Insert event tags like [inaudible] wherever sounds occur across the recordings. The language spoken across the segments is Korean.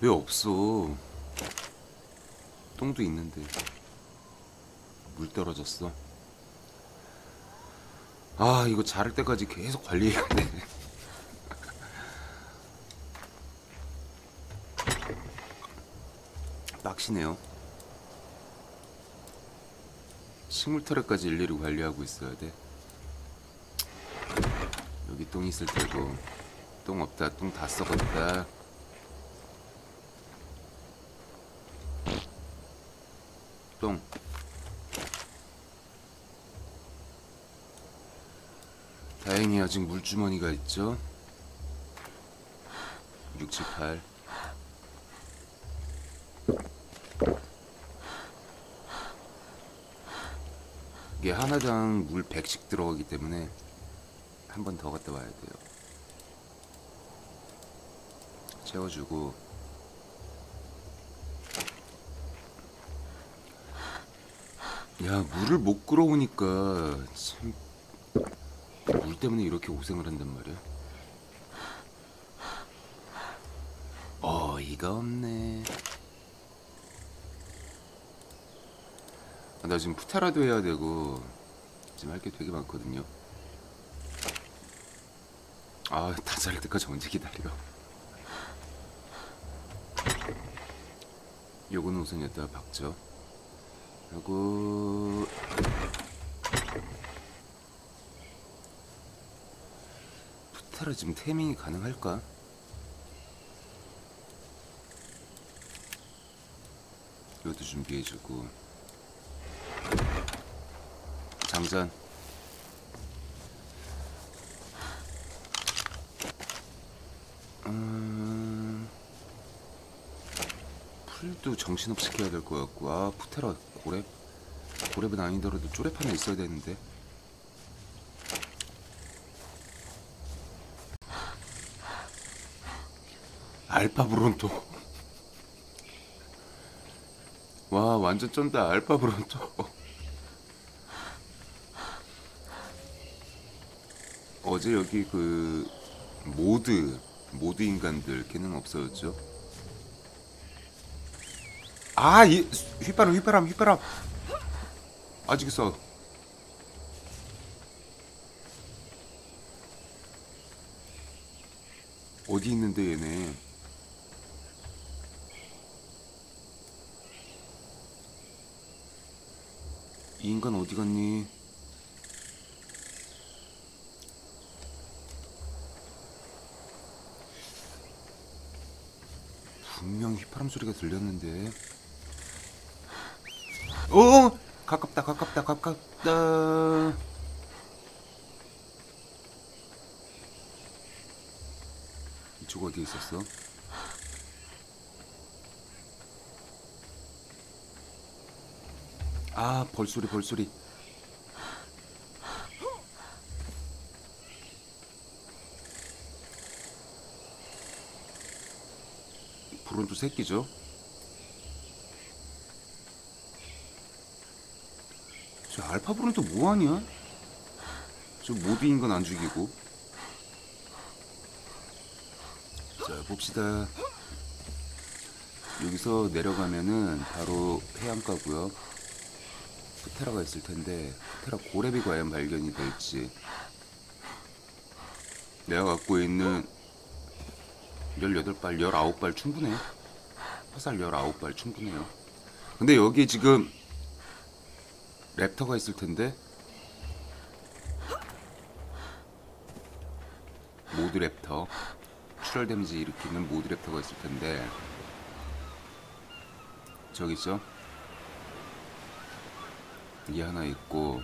왜 없어? 똥도 있는데 물 떨어졌어. 아 이거 자를 때까지 계속 관리해야 돼. [laughs] 빡시네요. 식물 터렛까지 일일이 관리하고 있어야 돼. 여기 똥 있을 테고 똥 없다 똥 다 썩었다 똥 다행히 아직 물주머니가 있죠? 6, 7, 8 이게 하나당 물 100씩 들어가기 때문에 한 번 더 갔다 와야 돼요. 채워주고 야 물을 못 끌어오니까 참 물 때문에 이렇게 고생을 한단 말이야. 어이가 없네. 아, 나 지금 푸타라도 해야 되고 지금 할 게 되게 많거든요. 아, 다 자를 때까지 언제 기다려? 요거는 우선 여기다 박죠. 요거 푸타라 지금 테이밍이 가능할까? 이것도 준비해주고. 장전. 음... 풀도 정신없이 해야 될 것 같고. 아 푸테라 고랩 고랩은 아니더라도 쪼랩 하나 있어야 되는데. 알파 브론토. 와 완전 쩐다. 알파 브론토. 어제 여기 그 모드 모드 인간들 기능 없어졌죠? 아, 이 휘바람 휘바람 휘바람 아직 있어. 어디 있는데 얘네? 이 인간 어디 갔니? 분명 휘파람 소리가 들렸는데. 오! 가깝다, 가깝다, 가깝다. 이쪽 어디에 있었어? 아, 벌소리, 벌소리. 브론토 새끼죠? 알파 브론토 뭐하냐? 저 모드 인간 안 죽이고 자 봅시다 여기서 내려가면은 바로 해안가고요 푸테라가 있을 텐데 푸테라 고래비 과연 발견이 될지 내가 갖고 있는 18발, 19발 충분해요. 화살 19발 충분해요. 근데 여기 지금 랩터가 있을 텐데 모드 랩터 출혈 데미지 일으키는 모드 랩터가 있을 텐데 저기 있죠? 이 하나 있고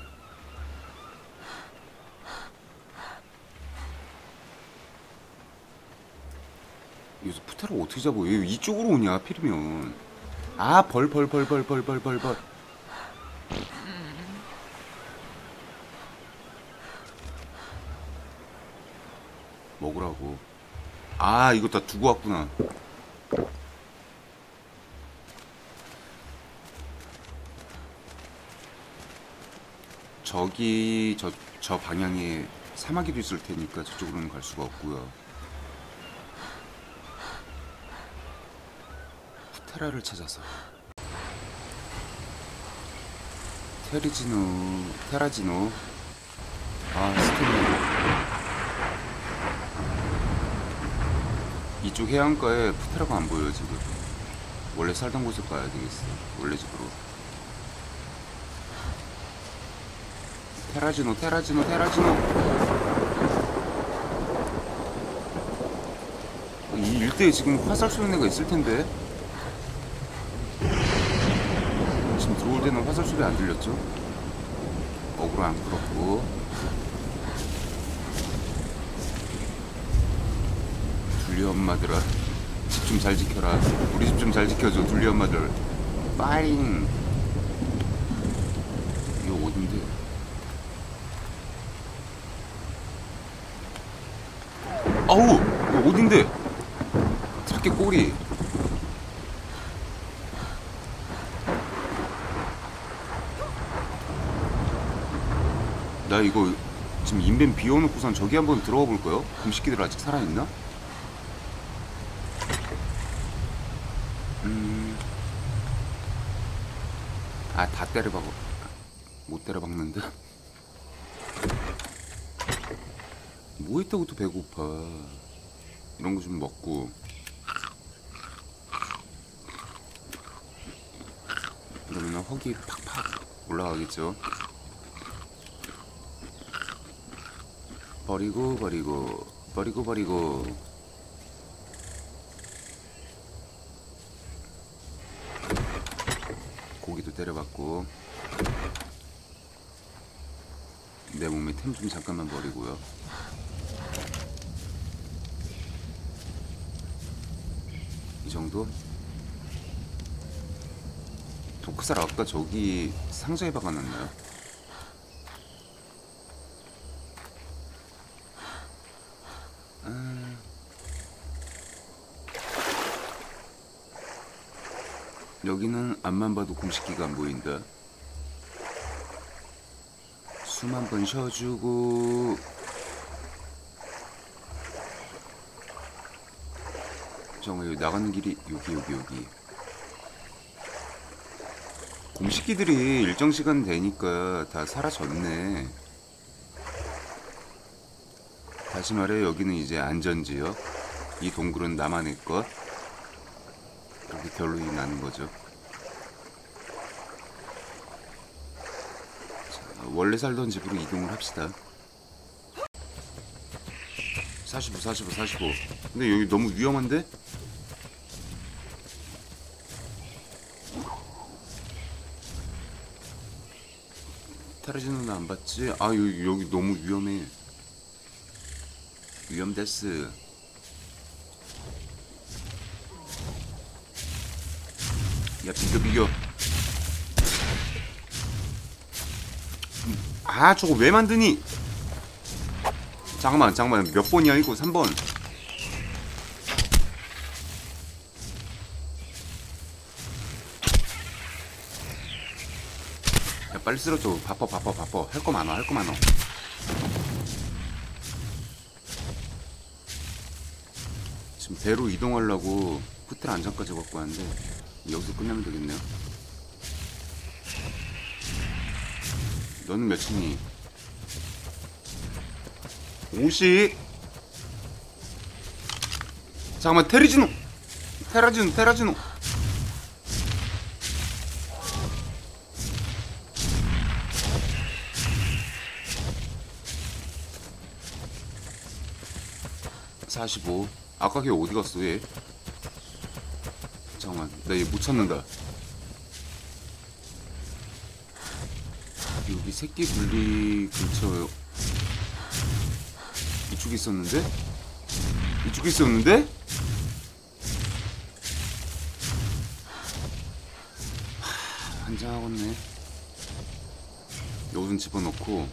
여기서 푸테라 어떻게 잡아? 왜 이쪽으로 오냐? 하필이면 아 벌 벌 벌 벌 벌 벌 벌 벌 먹으라고 아 이거 다 두고 왔구나. 저기 저, 저 방향에 사마귀도 있을 테니까 저쪽으로는 갈 수가 없고요. 테라를 찾아서. 테리지노 테라지노 아 스테미나 이쪽 해안가에 푸테라가 안 보여요 지금. 원래 살던 곳을 가야 되겠어. 원래 집으로. 테라지노 테라지노 테라지노. 이 일대에 지금 화살 쏘는 애가 있을 텐데. 지금 들어올 때는 화살 소리 안 들렸죠? 안 끌었고 둘리 엄마들아 집 좀 잘 지켜라 우리 집 좀 잘 지켜줘 둘리 엄마들 파이팅 이거 어딘데? 아우 이거 어딘데? 트럭의 꼬리 나 이거 지금 인벤 비워놓고선 저기 한번 들어가 볼까요? 금식기들 아직 살아있나? 음... 아, 다 때려박어. 못 때려박는데? 뭐 있다고 또 배고파. 이런 거 좀 먹고. 그러면 허기 팍팍 올라가겠죠? 버리고 버리고 버리고 버리고 때려봤고 내 몸에 템 좀 잠깐만 버리고요 이 정도? 도크살 아까 저기 상자에 박아놨나요? 여기는 앞만 봐도 공식기가 안 보인다. 숨 한 번 쉬어주고. 여기 나가는 길이 여기 여기 여기. 공식기들이 일정 시간 되니까 다 사라졌네. 다시 말해 여기는 이제 안전지역. 이 동굴은 나만의 것. 그렇게 결론이 나는 거죠. 자, 원래 살던 집으로 이동을 합시다. 45, 45, 45. 근데 여기 너무 위험한데? 타르지노는 안 봤지? 아 여기, 여기 너무 위험해. 위험데스. 야 비겨 비겨 아 저거 왜 만드니? 잠깐만 잠깐만. 몇 번이야 이거? 3번. 야 빨리 쓰러져 바빠 바빠 바빠 할 거 많아 할 거 많아. 지금 배로 이동하려고 호텔 안전까지 갖고 왔는데 여기서 끝내면 되겠네요. 너는 몇이니? 50. 잠깐만 테리지노. 테라지노 테라지노. 사십오. 아까 걔 어디 갔어 얘? 잠깐만 나 얘 못 찾는다 여기 새끼 분리 근처 이쪽에 있었는데? 이쪽에 있었는데? 하, 환장하겠네 여기는 집어넣고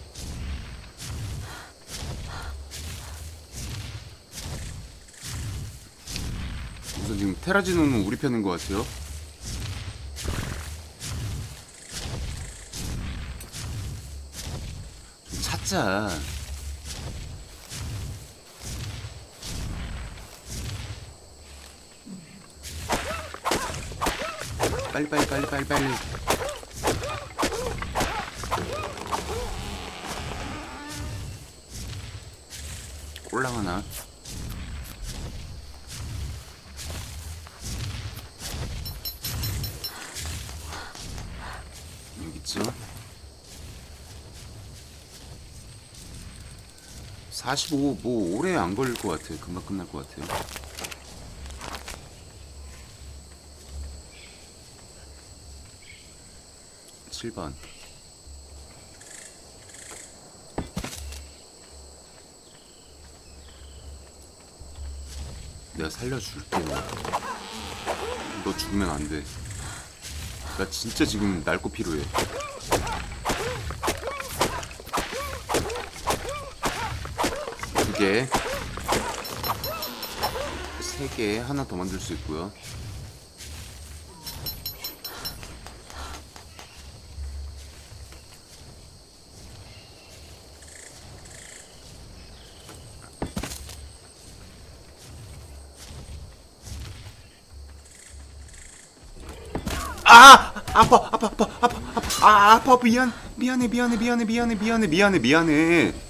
우선 지금 테라지노는 우리 편인 것 같아요. 좀 찾자. 빨리 빨리 빨리 빨리 빨리 하나 여기 있죠 45, 뭐 오래 안 걸릴 것 같아요. 금방 끝날 것 같아요. 칠번 내가 살려줄게. 너 죽으면 안 돼. 나 진짜 지금 낡고 필요해. 두 개, 세 개, 하나 더 만들 수 있고요. 아! 아파, 아파, 아파, 아파, 아파, 아, 아파, 미안, 미안해, 미안해, 미안해, 미안해, 미안해, 미안해, 미안해.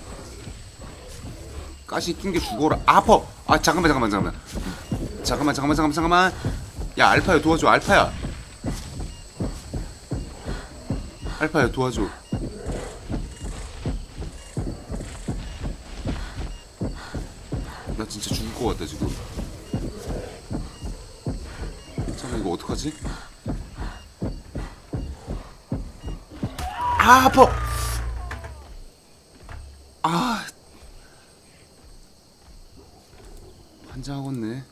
가시 낀 게 죽어라. 아파. 아 잠깐만 잠깐만 잠깐만. 잠깐만 잠깐만 잠깐만 잠깐만. 야 알파야 도와줘 알파야. 알파야 도와줘. 나 진짜 죽을 것 같다 지금. 잠깐 이거 어떡하지? 아 아파. 환장하겠네.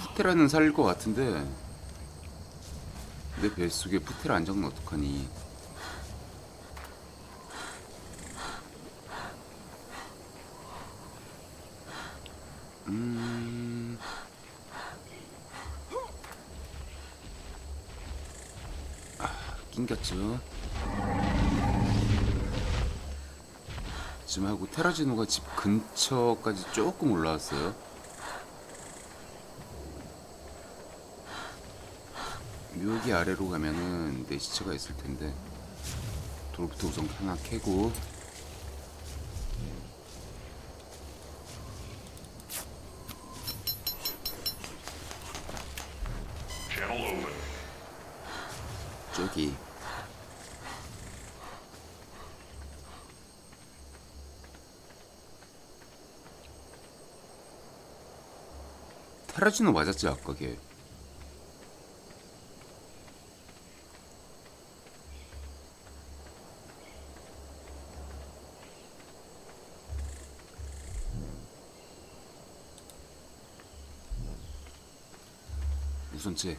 푸테라는 살릴 것 같은데 내 뱃속에 푸테라 안 적으면 어떡하니? 음... 아, 낑겼죠. 지금 하고 테라지노가 집 근처까지 조금 올라왔어요. 묘기 아래로 가면은 내 시체가 있을 텐데 돌부터 우선 하나 캐고. 저기 테라지노 맞았지 아까 걔 우선체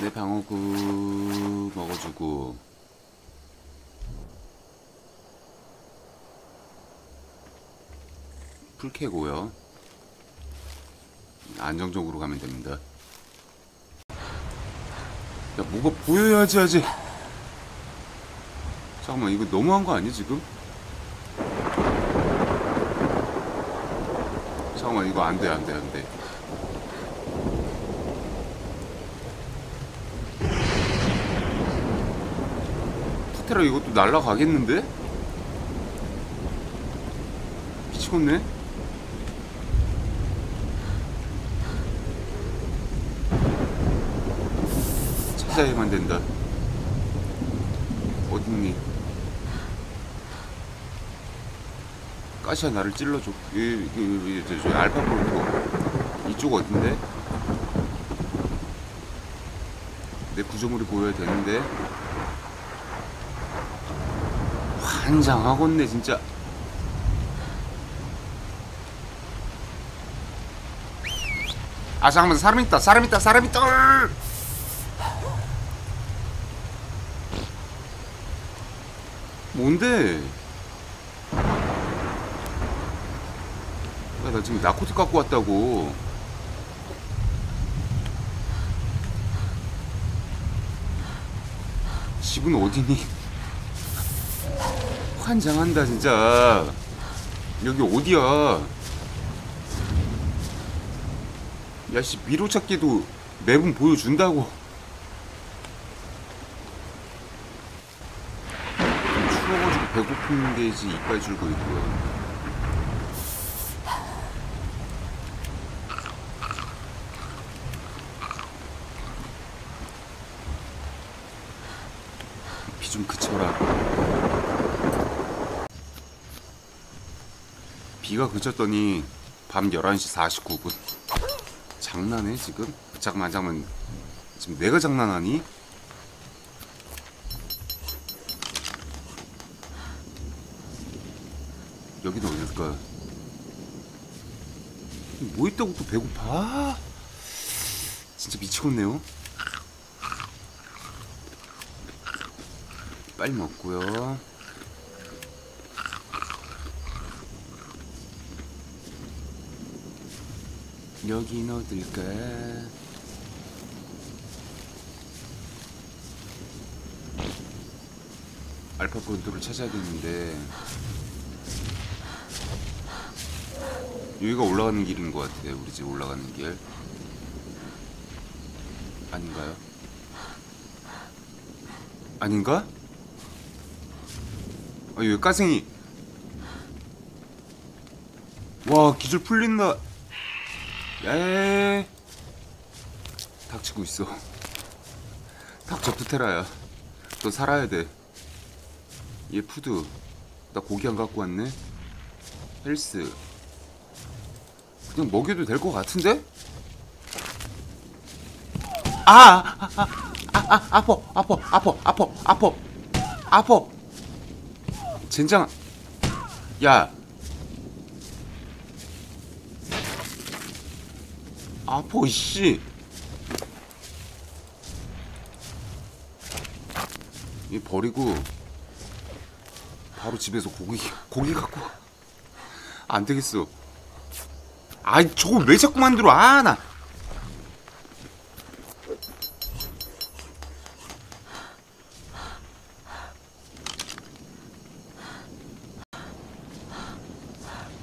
내 방어구 먹어주고 풀 캐고요. 안정적으로 가면 됩니다. 야 뭐가 보여야지 하지. 잠깐만 이거 너무한 거 아니 지금? 잠깐만 이거 안 돼 안 돼 안돼. 푸테라 이것도 날라가겠는데? 미치겠네 찾아야만 된다. 어딨니? 까시야 나를 찔러줘. 이, 이, 저 알파 볼트 이쪽 어딘데? 내 구조물이 보여야 되는데. 환장하겠네 진짜. 아 잠깐만 사람 있다 사람 있다 사람 있다 뭔데? 야, 나 지금 나코트 갖고 왔다고. 집은 어디니? 환장한다 진짜. 여기 어디야? 야씨 미로 찾기도 맵은 보여준다고 좀 추워가지고 배고픈 데지 이빨 줄고 있고요 비 좀 그쳐라 비가 그쳤더니 밤 11시 49분 장난해 지금? 잠깐만 잠깐만 지금 내가 장난하니? 여기는 어딜까? 뭐 있다고 또 배고파? 진짜 미치겠네요 빨리 먹고요 여긴 어딜까? 알파 본토를 찾아야겠는데 여기가 올라가는 길인 것 같아요. 우리 집 올라가는 길. 아닌가요? 아닌가? 아 여기 까생이. 와 기절 풀린다. 야야야야. 닥치고 있어. 닥 접두테라야. 너 살아야 돼 얘 푸드. 나 고기 안 갖고 왔네. 헬스 그냥 먹여도 될 것 같은데? 아! 아! 아! 아! 아! 아파! 아파! 아파! 아파! 아파! 아파! 젠장 야 아파 이씨 이 버리고 바로 집에서 고기 고기 갖고 와. 안 되겠어 아이 저거 왜 자꾸 만들어 아나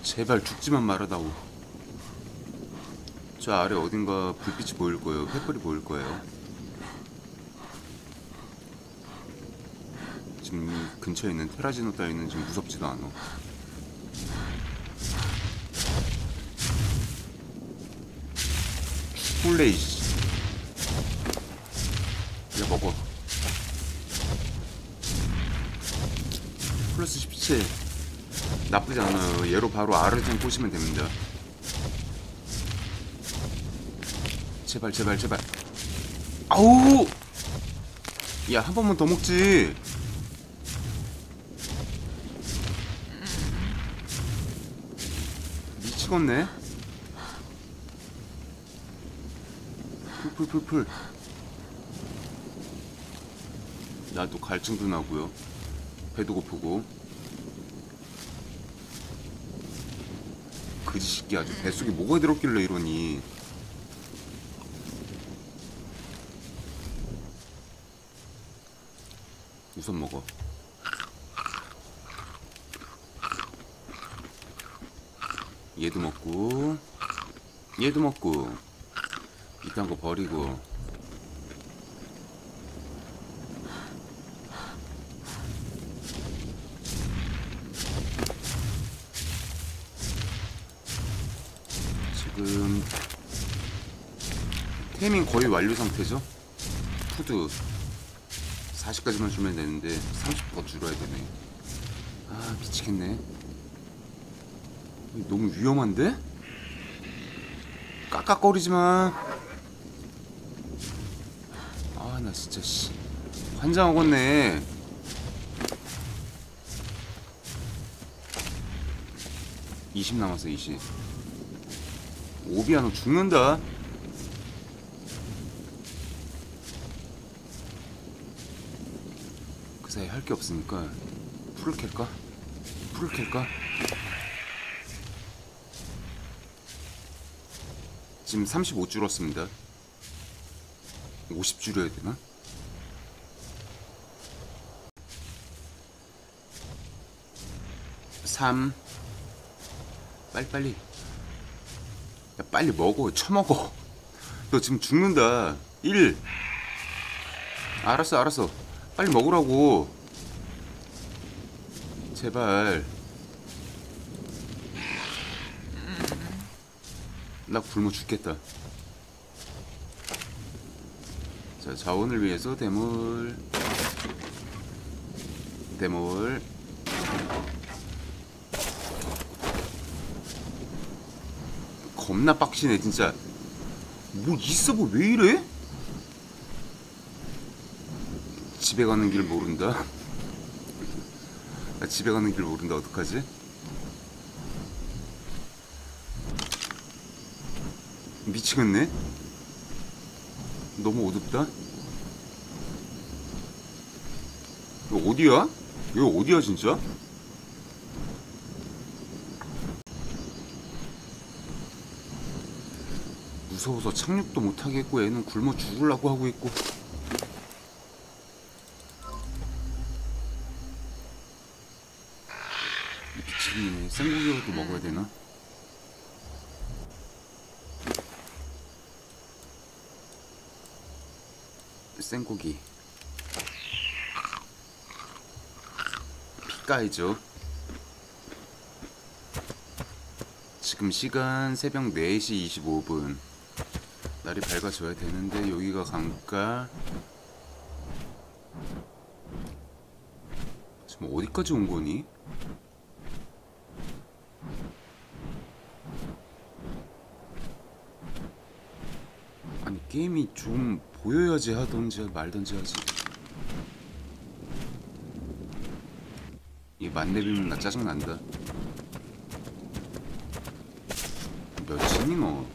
제발 죽지만 말아다오 저 아래 어딘가 불빛이 보일 거예요. 횃불이 보일 거예요. 지금 이 근처에 있는 테라지노 따위는 지금 무섭지도 않아. 훌레이 씨. 이거 먹어. 플러스 17. 나쁘지 않아요. 얘로 바로 좀 꼬시면 됩니다. 제발 제발 제발 아우 야 한 번만 더 먹지 미치겠네 풀풀풀풀 나도 갈증도 나고요. 배도 고프고. 그지 새끼 아주 뱃속에 뭐가 들었길래 이러니. 우선 먹어. 얘도 먹고, 얘도 먹고, 이딴 거 버리고. 지금 테이밍 거의 완료 상태죠? 푸드 40까지만 주면 되는데 30더 줄어야 되네. 아 미치겠네. 너무 위험한데? 깍깍거리지 마. 아 나 진짜 씨 환장하겠네. (20) 남았어 (20) 오비야 너 죽는다 그 사이 할 게 없으니까 풀을 캘까? 풀을 캘까? 지금 35 줄었습니다 50 줄여야 되나? 3 빨리빨리. 야 빨리 먹어. 처먹어. 너 지금 죽는다. 1 알았어 알았어. 빨리 먹으라고. 제발. 나 굶어 죽겠다. 자 자원을 위해서 대물. 대물 겁나 빡치네 진짜 뭐 있어 뭐왜 이래? 집에 가는 길 모른다 나 집에 가는 길 모른다 어떡하지? 미치겠네 너무 어둡다 이거 어디야? 이거 어디야 진짜? 무서워서 착륙도 못하겠고 애는 굶어 죽으려고 하고 있고. 미치겠네 생고기라도 먹어야 되나? 생고기. 피까이죠. 지금 시간 새벽 4시 25분 날이 밝아져야 되는데 여기가 강가. 지금 어디까지 온 거니? 아니 게임이 좀 보여야지 하던지 말던지 하지. 이 만렙이면 나 짜증난다. 몇층이 너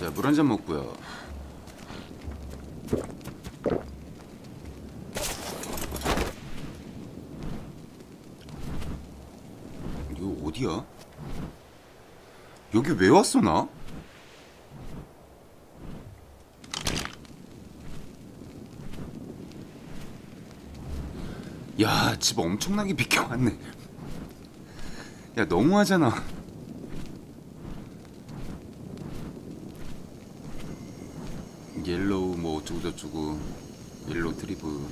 자, 물 한 잔 먹고요. 이거 어디야? 여기 왜 왔어 나? 야, 집 엄청나게 비켜왔네. 야, 너무하잖아. 옐로우 뭐 어쩌고 저쩌고 옐로우 트리브.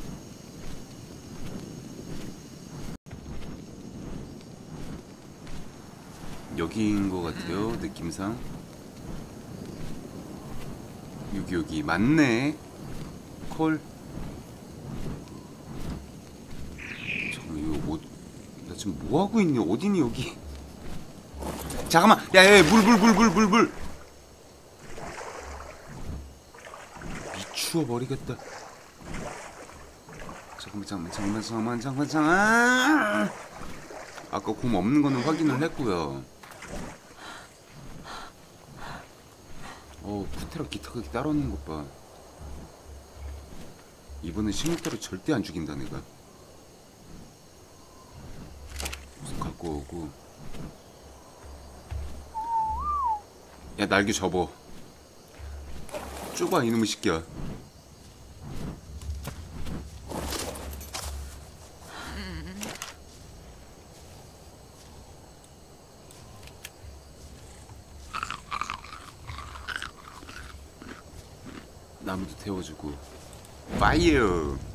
여기인 것 같아요 느낌상. 여기 여기. 맞네. 콜. 잠깐만 이거 뭐, 나 지금 뭐 하고 있니? 어디니 여기? 잠깐만. 야야 물물 물 물 물물 미 추어 버리겠다. 잠깐만 잠깐만 잠깐만 잠깐만 잠깐만 잠깐만. 아까 곰 없는 거는 확인을 했고요. 어 푸테라 기타가 따로 있는 것봐. 이번엔 16대로 절대 안 죽인다 내가. 우선 갖고 오고. 야 날개 접어. 좁아 이놈의 새끼야 biológico. Valeu!